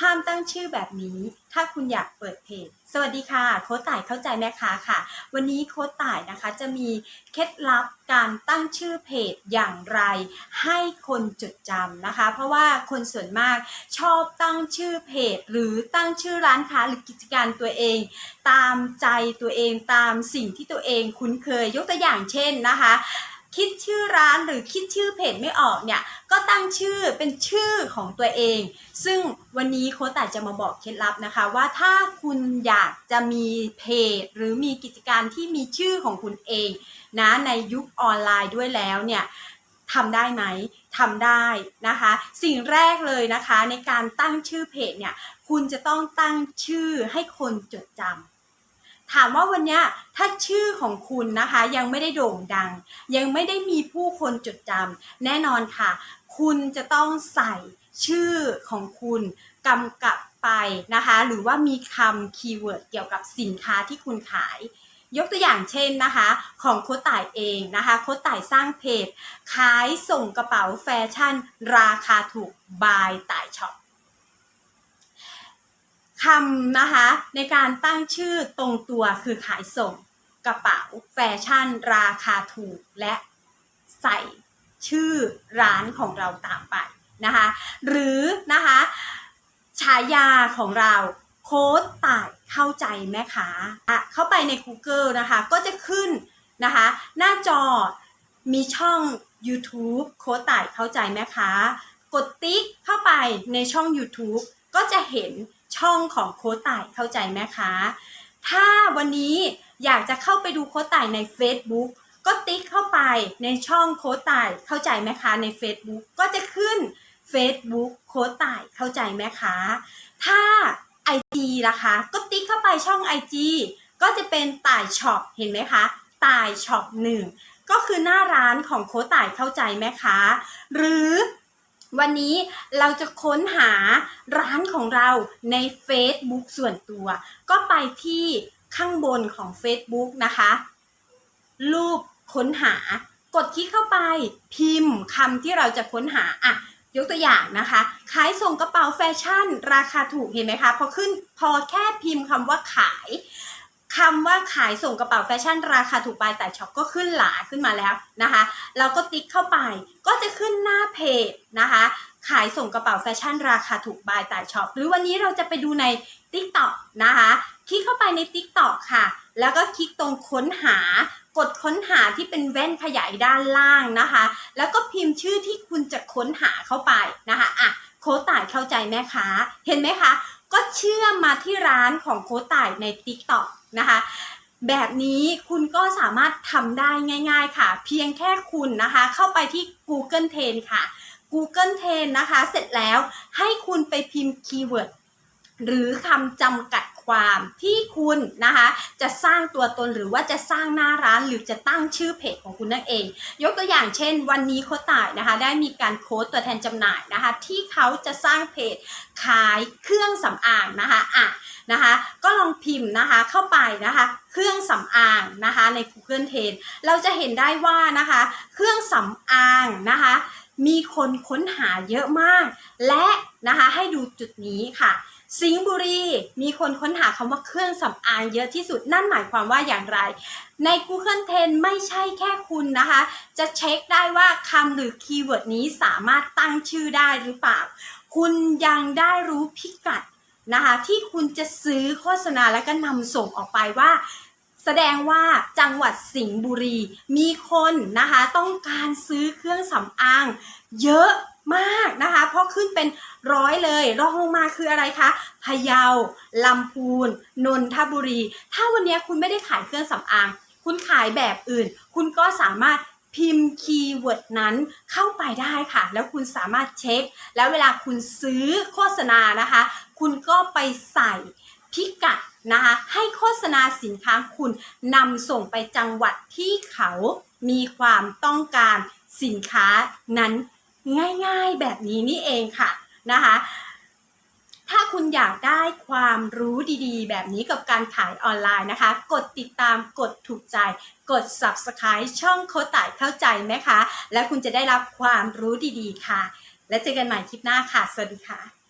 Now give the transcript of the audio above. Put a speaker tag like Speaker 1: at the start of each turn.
Speaker 1: ห้ามตั้งชื่อแบบนี้ ถ้าคุณอยากเปิดเพจ สวัสดีค่ะ โค้ชต่ายเข้าใจแม่ค้าค่ะ วันนี้โค้ชต่ายนะคะจะมีเคล็ดลับการตั้งชื่อเพจอย่างไร ให้คนจดจำนะคะ เพราะว่าคนส่วนมากชอบตั้งชื่อเพจ หรือตั้งชื่อร้านค้าหรือกิจการตัวเอง ตามใจตัวเองตามสิ่งที่ตัวเองคุ้นเคยยกตัวอย่างเช่นนะคะ คิดชื่อร้านหรือคิดชื่อเพจไม่ออกเนี่ย ก็ตั้งชื่อเป็นชื่อของตัวเอง ซึ่งวันนี้โค้ชแต่จะมาบอกเคล็ดลับนะคะ ว่าถ้าคุณอยากจะมีเพจ หรือมีกิจการที่มีชื่อของคุณเองนะในยุคออนไลน์ด้วยแล้วเนี่ยทำได้ไหมทำได้นะคะ สิ่งแรกเลยนะคะในการตั้งชื่อเพจเนี่ย คุณจะต้องตั้งชื่อให้คนจดจำ ถามว่าวันนี้ถ้าชื่อของคุณนะคะ ยังไม่ได้โด่งดัง ยังไม่ได้มีผู้คนจดจำแน่นอนค่ะ คุณจะต้องใส่ชื่อของคุณกำกับไปนะคะ หรือว่ามีคำคีย์เวิร์ดเกี่ยวกับสินค้าที่คุณขาย ยกตัวอย่างเช่นนะคะ ของโค้ชต่ายเองนะคะโค้ชต่ายสร้างเพจขายส่งกระเป๋าแฟชั่น ราคาถูกบายต่ายช็อป คำนะคะในการตั้งชื่อตรงตัวคือขายส่งกระเป๋าแฟชั่น ราคาถูกและใส่ชื่อร้านของเราตามไปนะคะหรือนะคะฉายาของเราโค้ดต่ายเข้าใจแม่ค้าอะเข้าไปใน Google นะคะก็จะขึ้นนะคะหน้าจอมีช่อง YouTube โค้ดต่ายเข้าใจแม่ค้ากดติ๊กเข้าไปในช่อง YouTube ก็จะเห็น ช่องของโค้ชต่ายเข้าใจไหมคะ ถ้าวันนี้อยากจะเข้าไปดูโค้ชต่ายใน Facebook ก็ติ๊กเข้าไปในช่องโค้ชต่ายเข้าใจไหมคะใน Facebook ก็จะขึ้น Facebook โค้ชต่ายเข้าใจไหมคะ ถ้า IG ล่ะคะ ก็ติ๊กเข้าไปช่อง IG ก็จะเป็นต่ายช็อปเห็นไหมคะต่ายช็อปหนึ่งก็คือหน้าร้านของโค้ชต่ายเข้าใจไหมคะ หรือ วันนี้เราจะค้นหาร้านของเราใน Facebook ส่วนตัว ก็ไปที่ข้างบนของ Facebook นะคะ รูปค้นหากดคลิกเข้าไปพิมพ์คำที่เราจะค้นหาอะยกตัวอย่างนะคะ ขายส่งกระเป๋าแฟชั่น ราคาถูกเห็นไหมคะ พอขึ้นพอแค่พิมพ์คำว่าขาย คำว่าขายส่งกระเป๋าแฟชั่นราคาถูกปลายแต่ช็อปก็ขึ้นหลาขึ้นมาแล้วนะคะเราก็ติ๊กเข้าไปก็จะขึ้นหน้าเพจนะคะ ขายส่งกระเป๋าแฟชั่นราคาถูกบายแต่ช็อปหรือวันนี้เราจะไปดูใน t ิ k t o k นะคะคลิกเข้าไปใน t ิ k t o k ค่ะ แล้วก็คลิกตรงค้นหากดค้นหาที่เป็นแว่นขยายด้านล่างนะคะ แล้วก็พิมพ์ชื่อที่คุณจะค้นหาเข้าไปนะคะอะโค้ชต่ายเข้าใจแม่ค้าเห็นไหมคะ เชื่อมมาที่ร้านของโค้ต่ายใน t ิ k t o k นะคะ แบบนี้คุณก็สามารถทำได้ง่าย ๆ ค่ะ เพียงแค่คุณนะคะ เข้าไปที่ Google Trend ค่ะ Google Trend นะคะ เสร็จแล้วให้คุณไปพิมพ์คีย์เวิร์ดหรือคำจำกัด ความที่คุณนะคะจะสร้างตัวตนหรือว่าจะสร้างหน้าร้านหรือจะตั้งชื่อเพจของคุณนั่นเอง ยกตัวอย่างเช่น วันนี้โคต่ายนะคะได้มีการโค้ดตัวแทนจำหน่ายนะคะที่เขาจะสร้างเพจขายเครื่องสำอางนะคะอะนะคะก็ลองพิมพ์นะคะเข้าไปนะคะเครื่องสำอางนะคะใน Google Trend เราจะเห็นได้ว่านะคะเครื่องสำอางนะคะ มีคนค้นหาเยอะมาก และนะคะให้ดูจุดนี้ค่ะ สิงห์บุรีมีคนค้นหาคำว่าเครื่องสำอางเยอะที่สุดนั่นหมายความว่าอย่างไร ใน Google Trend ไม่ใช่แค่คุณนะคะ จะเช็คได้ว่าคำหรือคีย์เวิร์ดนี้สามารถตั้งชื่อได้หรือเปล่า คุณยังได้รู้พิกัดนะคะที่คุณจะซื้อโฆษณาแล้วก็นำส่งออกไปว่า แสดงว่าจังหวัดสิงห์บุรี มีคนนะคะต้องการซื้อเครื่องสำอาง เยอะมากนะคะ เพราะขึ้นเป็นร้อยเลยรองลงมาคืออะไรคะพะเยาลำพูนนนทบุรี ถ้าวันนี้คุณไม่ได้ขายเครื่องสำอาง คุณขายแบบอื่น คุณก็สามารถพิมพ์คีย์เวิร์ดนั้นเข้าไปได้ค่ะ แล้วคุณสามารถเช็ค แล้วเวลาคุณซื้อโฆษณานะคะ คุณก็ไปใส่ พิกัดนะคะให้โฆษณาสินค้าคุณนำส่งไปจังหวัดที่เขามีความต้องการสินค้านั้นง่ายๆแบบนี้นี่เองค่ะนะคะถ้าคุณอยากได้ความรู้ดีๆ แบบนี้กับการขายออนไลน์นะคะ กดติดตามกดถูกใจ กด subscribe ช่องโคต่ายเข้าใจไหมคะ และคุณจะได้รับความรู้ดีๆค่ะ และเจอกันใหม่คลิปหน้าค่ะ สวัสดีค่ะ